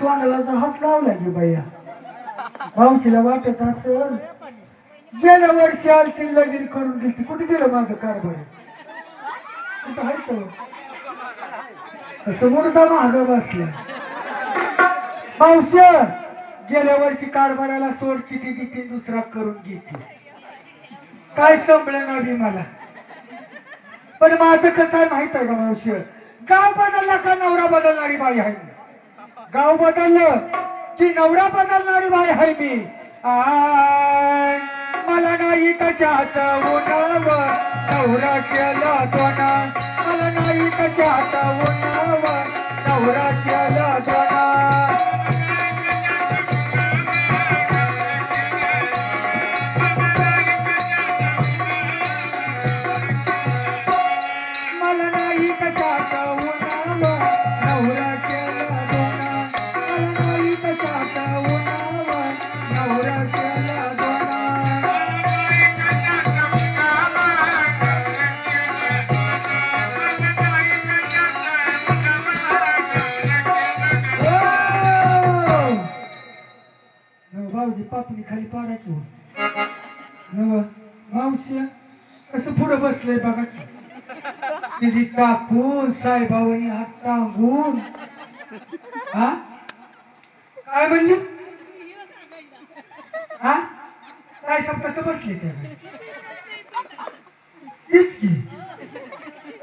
तोंडाला तर हात लावला की बाया. मावशीला वाटत असेल गेल्या वर्षी आलती लगीन करून गेली कुठे गेलं माझं कारभार? कुठं आहे तो? मुर्दा बसला. मावशी गेल्या वर्षी कारभाराला सोडची दिली ती दुसरा करून घेतली. काय संपलं नाही मला? पण माझं कसं आहे माहीत आहे का मावशी? गाव बदलला का नवरा बदलणारी बाई आहे? गाव बदललं की नवरा बदलणारी बाई आहे मी. मला नाही कशाच उन्हाव नवरा केला दोना मला नाही कशाच उन्हाव नवरा केला दोना खाली पाडायचं हो. नव मावशी कसं पुढं बसलंय बघा की. तिची टाकून साईबाबांनी हात टांगून हा काय म्हणले? हा? काय शब्दाचं बसले ते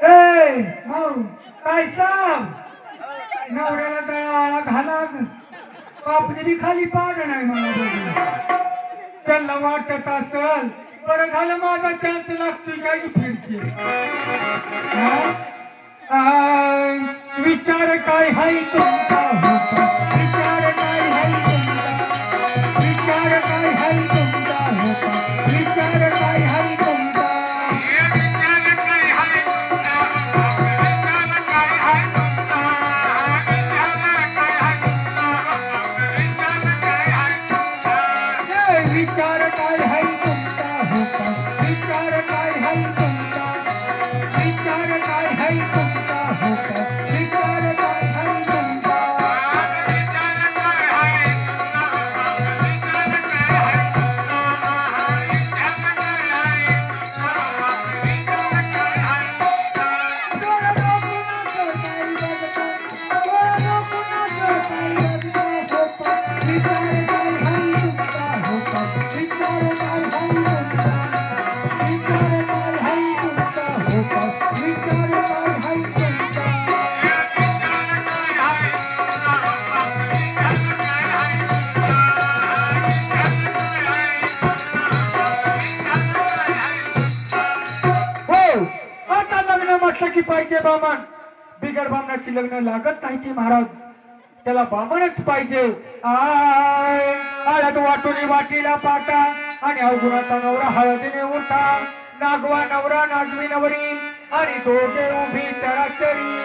ए भाऊ काय सांग नवऱ्याला दळाळा घाला बापने खाली पाड नाही मला त्याला त्यांना वाटत असल बरं झालं माझा चान्स लागतोय काय फिरते विचार काय हाय तुमचा? होता बामण बिगर बामणाची लग्न लागत नाही ती महाराज. त्याला बामणच पाहिजे. आय हळद वाटून वाटीला पाटा. आणि अवगुणाचा नवरा हळदीने उठा. नागवा नवरा नागवी नवरी. आणि दोघे उभी चराचरी.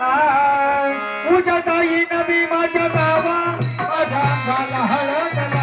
आय उद्या ताई नवी माझ्या बाबा माझ्या अंगाला हळद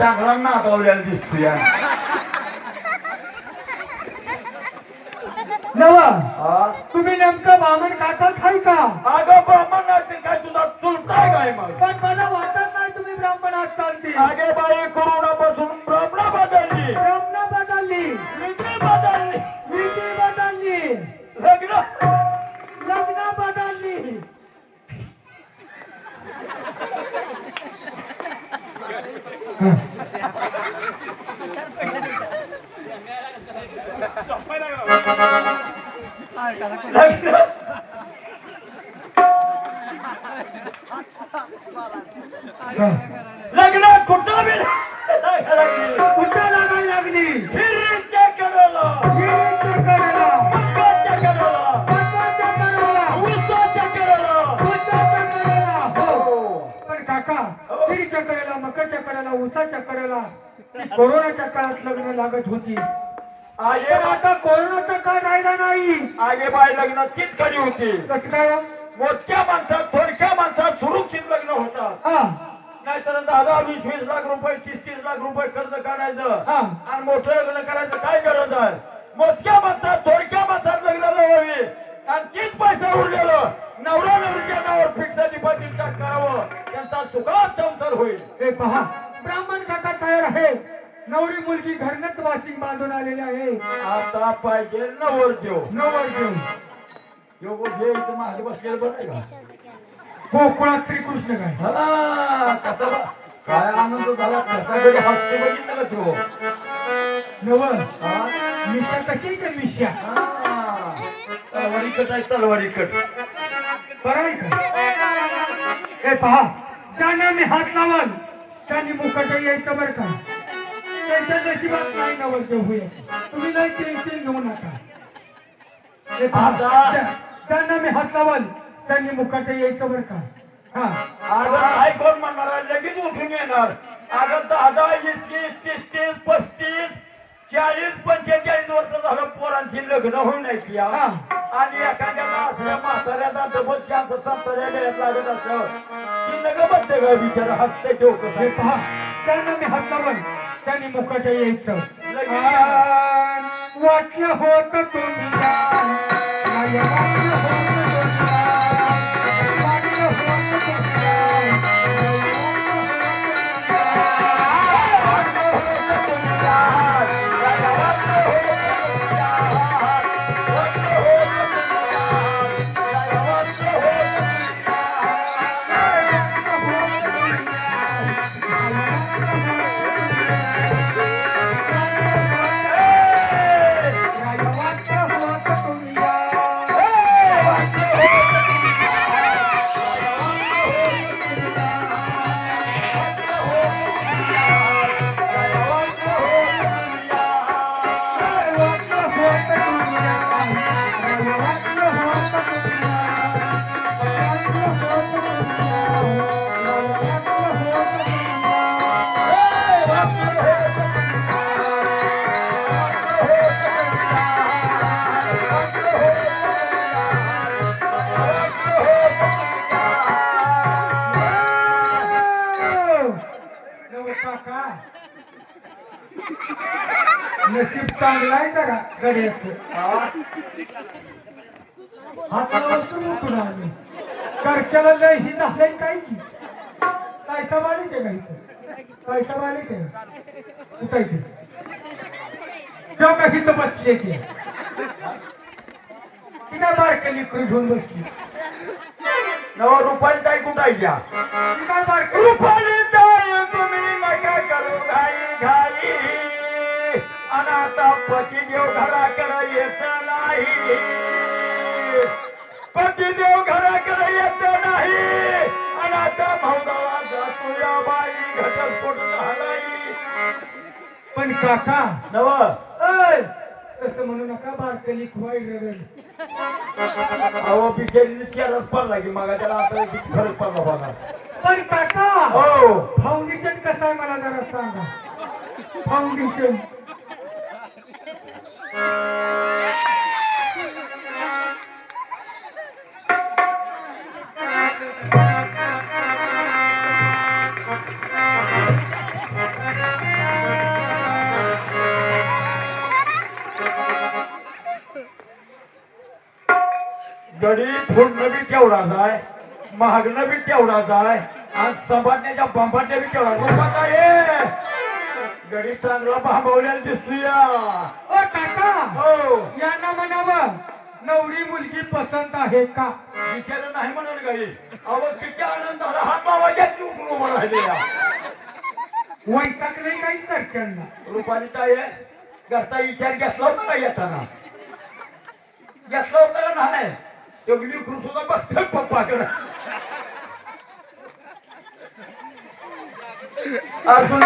चांगला नाचवलेला दिसतो या नवा? तुम्ही नेमकं बामण काकाच आहे का? अगं ब्राह्मण तर काय? तुझा चुलताय काय मग? पण मला वाटत नाही तुम्ही ब्राह्मण असताल ती. आगे बाई करोनापासून ब्राह्मण बदलली. ब्राह्मण बदलली. रीती बदलली. विधी बदलली. लग्न. लग्न बदलली. लग्न लग्न कुठं बी कुठं लागायला लागली हिरीच्या कडेला, कडेला, कडेला, कडेला, कडेला. उसाच्या कडेला. हो. पण काका कडेला कडेला उसाच्या कडेला कोरोनाच्या काळात लग्न लागत होती आगे आता कोरोनाचा काळ राहिला नाही. आगे बाय लग्न तीच खरी होती. कसं काय हो? मोजक्या माणसात थोडक्या माणसात सुरक्षित लग्न होतात हा. नाहीतर दहा वीस वीस लाख रुपये तीस तीस लाख रुपये खर्च काढायचं हा. आणि मोठं लग्न करायचं काय गरज आहे? मोजक्या माणसात थोडक्या माणसात लग्न हवी आणि तीच पैसा उरलेलं नवरा नवरीच्या नावावर फिक्स डिपॉझिट करावं. त्यांचा सुखात संसार होईल. हे पहा ब्राह्मण काका तयार आहे. नवरी मुलगी घरनच वाशिंग बांधून आलेली आहे. आता पाहिजे नवर देव नवर घेऊन योग जे इथं मागे बसलेलं बरं आहे का? गोकुळात श्रीकृष्ण काय? हा, कसा काय आनंद झाला? कसा हसते बघितलं तू? नवर? मिशा कशी का मिशा हा. तलवारी कट आहे तलवारी कट बरं आहे का? हे पहा ज्यांना मी हात लावल त्यांनी मुखट यायचं बरं का? त्यांच्या नशिबात नाही नवल ते होईल. तुम्ही नाही टेन्शन घेऊ नका. आता- ज्यांना मी हात लावल त्यांनी मुखट यायचं बरं का? हा. कोण म्हणणार? लगेच उठून येणार. अगं दहा वीस तीस तीस तीस पस्तीस चाळीस पंचेचाळीस वर्ष झालं पोरांची लग्न होऊन नाही की हा. आणि एखाद्याला असल्या म्हाताऱ्याचा डबल चान्स संताऱ्या गळ्यात लागत असल्यावर ती नग बसते ग बिचारा हसते ठेवतो हे पहा त्यांना मी हात लावल त्यांनी मुखट यायचं. वाटलं होतं तुम्ही नशीब चांगला आहे का गणेश हाताला उठून आम्ही. करच्याला लय ही नसेल काय की? पैसा मालिक आहे काही पैसा मालिक आहे. कुठं इथे तेव्हा का इथं बसली की. तिला बारकली घेऊन बसली. नवा रुपाली ताई कुठं आहे घ्या ती काय रुपाली ताई तुम्ही नका करू घाई घाई. अनाथा पती देव घराकडे येत नाही. पती देव घराकडे येत नाही. अनाथा भाऊगावा जातो या बाई घटस्फोट झालाई पण काका नव. तसं म्हणू नका बारकली खुवाई रगल अहो बिचारीने चेहराच पडला की मग त्याला आता फरक पडला बघा पण काका हो. फाउंडेशन कसं आहे मला जरा सांगा. फाउंडेशन गडी फोडणं बी तेवढाच आहे महागणं बी तेवढाच आहे आणि संभाटण्याच्या बंबाट्या बी तेवढा रुपात आहे गडी चांगला भांबवलेला दिसतोया. ओ काका! हो. यांना म्हणावं नवरी मुलगी पसंत आहे का? विचार नाही म्हणून गाई अहो किती आनंद झाला. हात मावाच्यात उठून उभा राहिलेला. वैताग नाही काही सरकारला रुपाली काय आहे घरचा विचार घेतला होता का येताना? घेतला होता का नाही? लेकरू सुद्धा बघतोय पप्पाकडे अजून?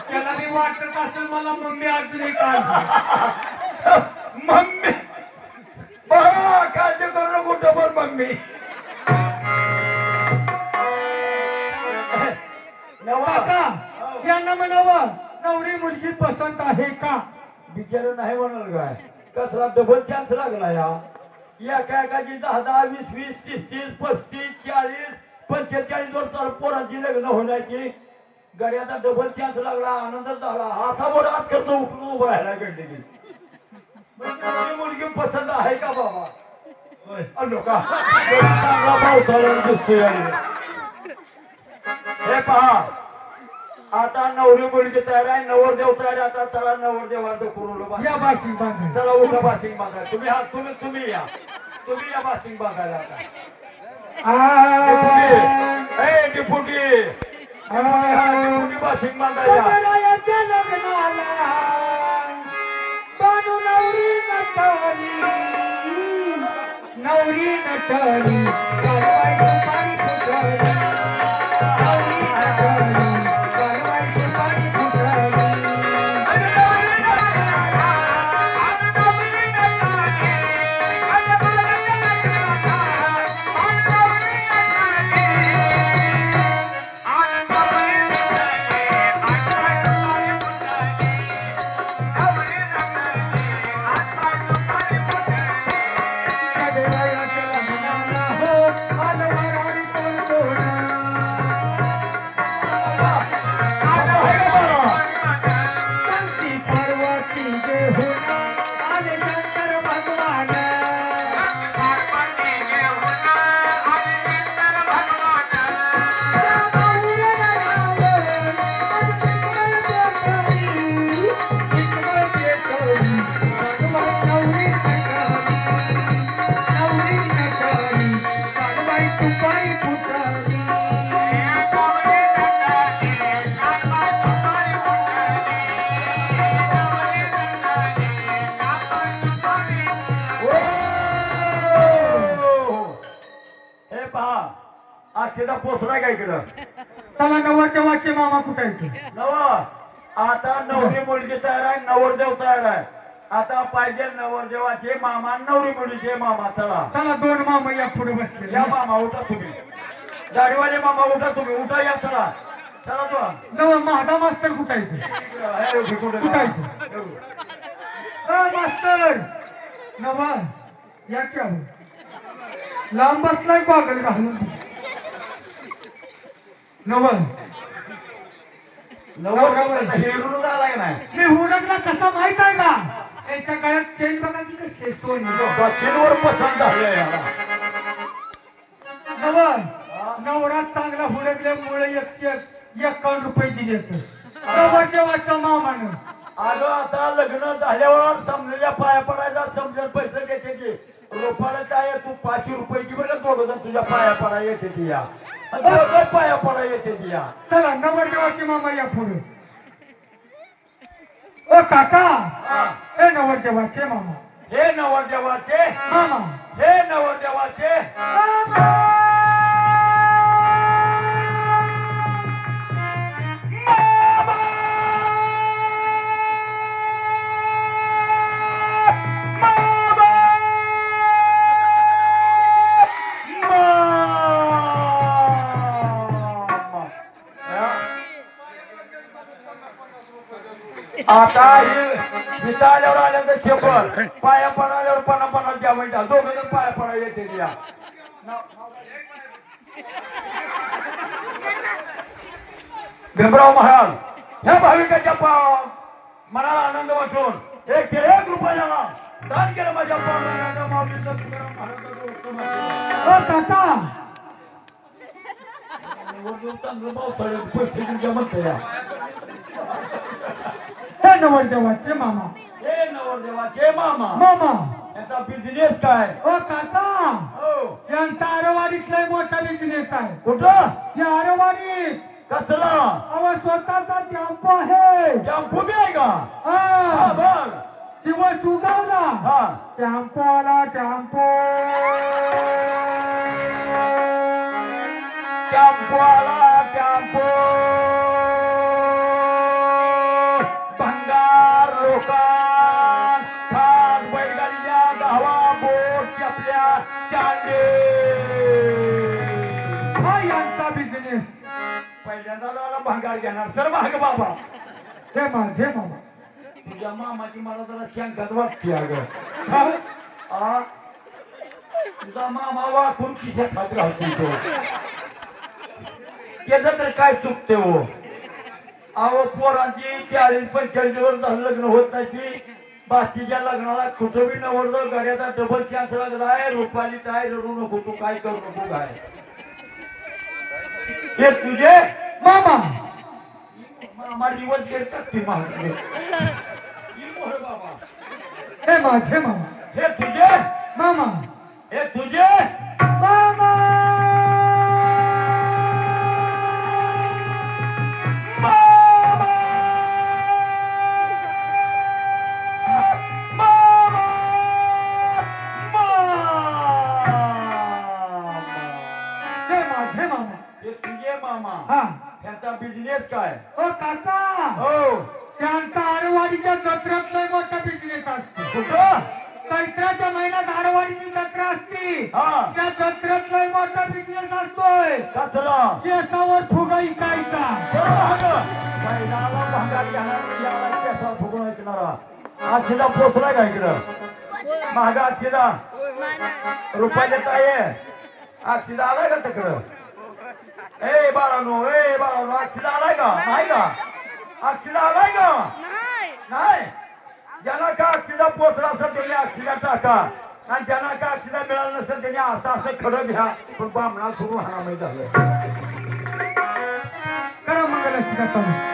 त्याला मी वाटत असेल मला मम्मी अजून एक. मम्मी बघा काळजी करू नको डबल मम्मी नवा काका यांना म्हणावं नवरी मुलगी पसंत आहे का बिचार नाही म्हणाल काय कसला डबल चान्स लागला या एका एकाची दहा दहा वीस वीस तीस तीस पस्तीस चाळीस पंचेचाळीस वर्षाला पोरांची लग्न होण्याची. गड्याचा डबल चान्स लागला आनंद झाला. असा मोठा हात करतो उठून उभं राहायला मुलगी पसंत आहे का बाबा? दिसतोय. हे पहा आता नवरी मुलगी तयार आहे नवरदेव तयार आहे आता चला नवरदेवाचं करू या बाशी बांधा चला उठा बासिंग बांधा तुम्ही हा तुम्ही तुम्ही या. तुम्ही या बासिंग बांधायला आता. डिपुटी. डिपुटी. बासिंग बांधायला नवरी नटली. पहा. अक्षदा पोचलाय का इकडं. चला नवरच्या वाचे मामा कुठायचे नवा. आता नवरी मुलगी तयार आहे नवरदेव तयार आहे. आता पाहिजे नवरदेवाचे मामा नवरी मुलीचे मामा चला. चला दोन मामा या पुढे बसले या मामा उठा तुम्ही. गाडीवाले मामा उठा तुम्ही. उठा या चला. चला तो नव महादा मास्तर कुठायचे हे कुठायचे मास्तर. नवा. या क्या हो लांब बसलाय पागल घालून. नवा नवरदेव हिरून आलाय नाही मी हुडकला कसा माहीत आहे का? त्याच्या गळ्यात चेन बघा की सोनी पसंत झालंय याला. नव नवरा चांगला हुडकल्यामुळे एकशे एकावन्न रुपये दिले नवरच्या वाटचा मामानं. आलो आता लग्न झाल्यावर समजेच्या पाया पडायचा समजेल पैसे घेते की. रोपाला काय तू? पाचशे रुपयाची बरं दोघं जण तुझ्या पाया पडा येते ती या. दोघं पाया पडा येते ती या. चला नवरच्या वाटचे मामा या पुढे. ओ काका. हा. ए नवरच्या वाटचे मामा. हे नवरदेवाचे मामा. हे नवरदेवाचे आता हे इथं आल्यावर आल्यानंतर शेपर पाया पडाल्यावर पन्ना पन्नास द्या म्हणजे दोघं जण पाया पडा येते द्या भीमराव महाराज ह्या भाविकाच्या मनाला आनंद वाटून एक एक रुपयाला दान केलं माझ्या पावलाच्या माऊलीचं तुकाराम महाराजाचं काका वरतून चांगलं पावसाळ्यात पैसे तुमच्या म्हणता या. हे नवरदेवाचे मामा. हे नवरदेवाचे मामा. मामा. याचा बिझनेस काय? ओ काका. हो. यांचा आरवाडीत लय मोठा बिझनेस आहे. कुठं? या आरवाडीत. कसला? अहो स्वतःचा टेम्पो आहे. टॅम्पो बी आहे का? हा. हा बर शिवाय सुगावला हा. टेम्पो आला टेम्पो. टॅम्पो आला टॅम्पो. लोकां खास बैलगाडीच्या गावा बोट चपल्या चांडे हा यांचा बिझनेस पहिल्यांदा मला भंगार घेणार. सर भाग बाबा. हे माझे मामा तुझ्या मामाची मला जरा शंकाच वाटते अगं? तुझा मामा वाकून खिशात हात घालतो. त्याचं तर काय चुकते हो? अहो पोरांची चाळीस पंचेचाळीस वर्ष लग्न होत नाही बाकीच्या लग्नाला कुठं बी नवरदो गाड्याचा डबल चान्स लागला. आहे रुपाली काय रडू नको तू काय करू नको काय? हे तुझे मामा. मामा दिवस घेतात ती बाबा हे माझे मामा. हे तुझे मामा. हे तुझे मामा. रुपयाला काय आहे. आजशीला आलाय का तिकडं? ए बाळानो ए बाळानो आजशीला आलाय का? नाही का? आजशीला आलाय का? नाही. ज्यांना का अक्षिदा पोचला असेल त्यांनी अक्षिदा टाका. आणि ज्यांना का अक्षिदा मिळालं नसेल त्यांनी असं असं खरं घ्या. पण बामणा सुरू हाणामाई झालं करा मंगलाची कथा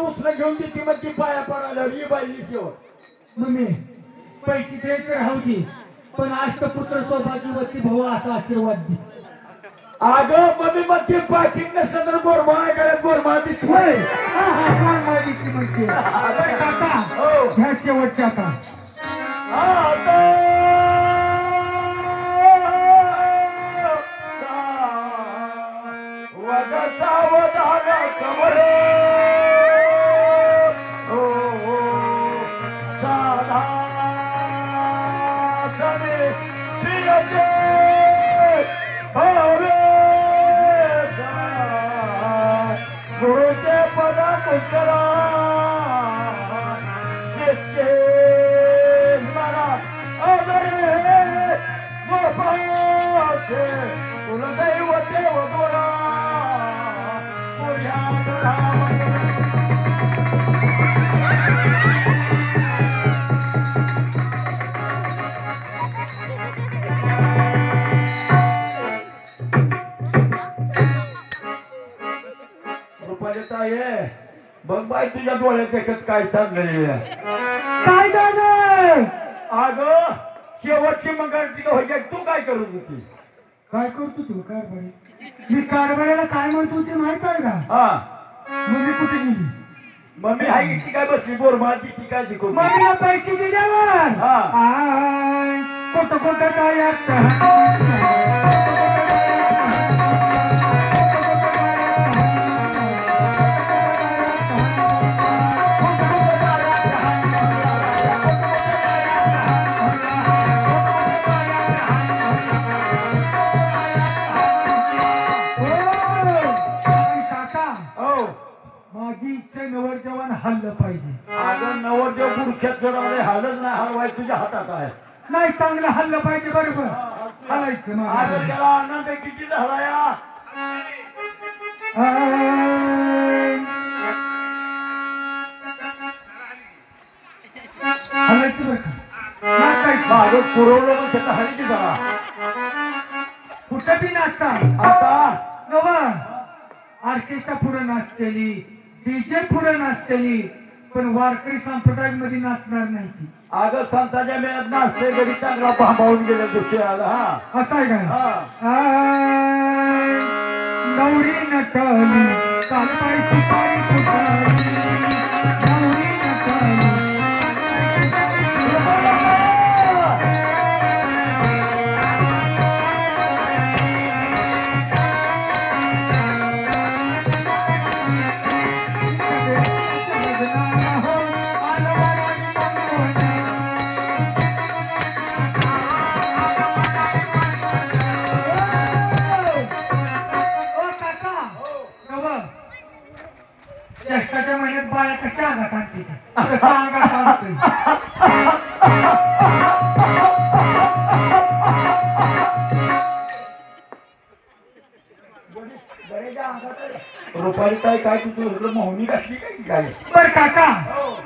उचलं घेऊन देते मग ती पाया पडायला ही बाई शेव मम्मी पैसे द्यायचे राहू दे पण अष्टपुत्र सौभाग्यवती भाऊ असा आशीर्वाद दे अगं मम्मी मग ते पाकिट नसलं तर गोरमा काय गोरमा. हा, हा, मागितली म्हणते. काका, हो. ह्या शेवटच्या आता वद सावधान समर कुलदैव देव गोरा रुपालिता ये बघ बाय तुझ्या डोळ्यात देखत काय चाललंय. काय झालं अगं शेवटची मंगळ तिला होय तू काय करत होती काय करतो तू? कारभारी मी कारभारीला काय म्हणतो ते माहीत आहे का? हा. मम्मी कुठे गेली? मम्मी हाय ती काय बसली? बोरमाची ती काय शिकवली मम्मीला पैसे दिल्यावर. हा. आय, कुठं कुठं काय असतं? तुझ्या हातात आहे नाही चांगलं हल्लं पाहिजे बरोबर हलायचं अगं माझं. त्याला आनंद किती झाला या आय. हलायचं बरं का नाचायचं. माझं पुरवलं पण त्याचा हल्ली झाला कुठं बी नाचता आता नवा ऑर्केस्ट्रा पुढे नाचतेली डीजे पुढे नाचतेली पण वारकरी संप्रदायमध्ये नाचणार नाही ती. अगं संतांच्या मेळ्यात नाचते घरी चांगला भांबावून गेलं दुसऱ्या आला हा. असं आहे का? हा. नवरी नटली काल पायची पायी फुटाली आणते. रुपाली काय काय तुझं मोहनी काय काय बर काका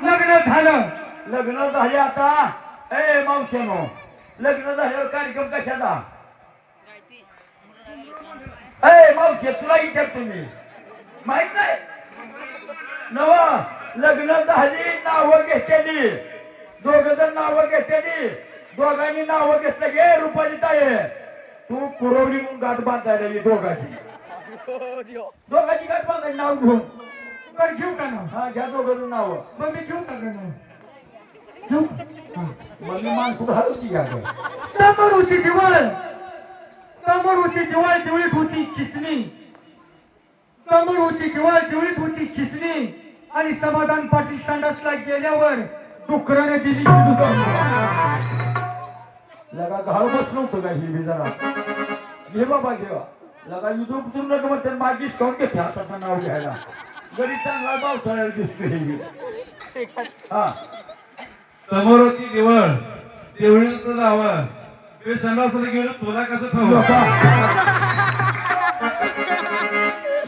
लग्न झालं. लग्न झाले आता. ए मावशेनो लग्न झाल्यावर कार्यक्रम कशाचा? ए मावशे तुला विचारतो मी. माहीत नाही? नवा लग्न झाली नावं घेतली दोघ जण नावं घेतली दोघांनी नावं घेतलं घे रुपाली ताये तू पुरवली म्हणून गाठ बांधायला ये दोघांची. दोघांची गाठ बांधायची नाव घेऊन. घेऊ का नाव? हा घ्या दोघं नाव. मग मी घेऊ का नाव? घेऊ. मग मी माणसं हलवती घ्या समोर होती दिवाळ समोर होती दिवाळ दिवळीत होती खिसणी समोर होती दिवाळ दिवळीत होती खिसणी आणि समाधान पाटील संडासला गेल्यावर डुकराने दिली लगा घाव बस नव्हतं का ही जरा घे बाबा घेवा लगा युद्ध उचलून नका म्हणते माझी कोण घेते हाताचं नाव घ्यायला? गरीब चांगला पावसाळ्याला दिसतो हे. हा. समोर होती देवळ देवळीत जावं ते सणासुदी गेलो तुला कसं ठाऊ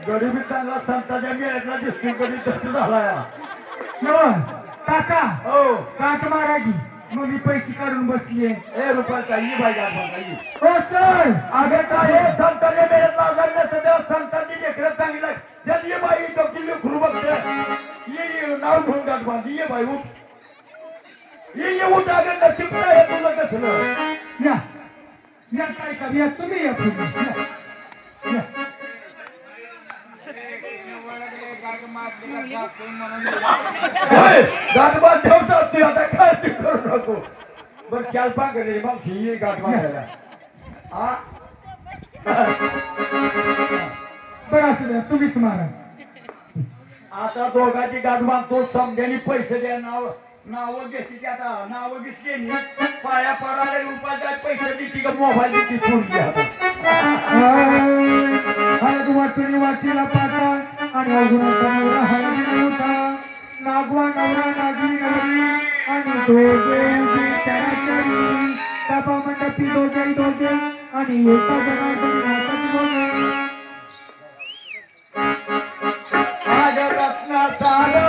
गरिबी चांगला संताच्या मिळाला दिसतो कधी तसं झाला या. हो, काका. हो. काट मारागी मग मी पैसे काढून बसलीये. ए रुपयाचा ही पाहिजे आपण काही हो सर. अगं काय हे संतांनी लागायला नसतं तेव्हा संतांनी लेकरं सांगितलं त्यात ये बाई तो किल्ली खुरू बघते. ये ये नाव घेऊन गाठ बांधी. ये बाई उठ. ये ये उठ अगं नशीब काय तुला कसलं? या. या काय का या तुम्ही या पुढे. या. या. ठेवतात तू आता काय ते करू नको. बर कॅल्पा करे मग ही गाठबा गाठ हा बरं असू द्या तुम्हीच मारा. आता दोघाची गाठ तो समजाने पैसे द्या नाव नाव घेतली आता नाव घेतली पाया पडाले रुपयाचा पैसे देते का मोबाईल देते पुढची हळद वाटून वाटीला पाटा आणि अजून हळदी नागवा नवरा नागरी नवरी. आणि दोघे उभी त्याच्यानी मंडपी दोघे दोघे आणि एका जणाकडे नाटक दोघे चालू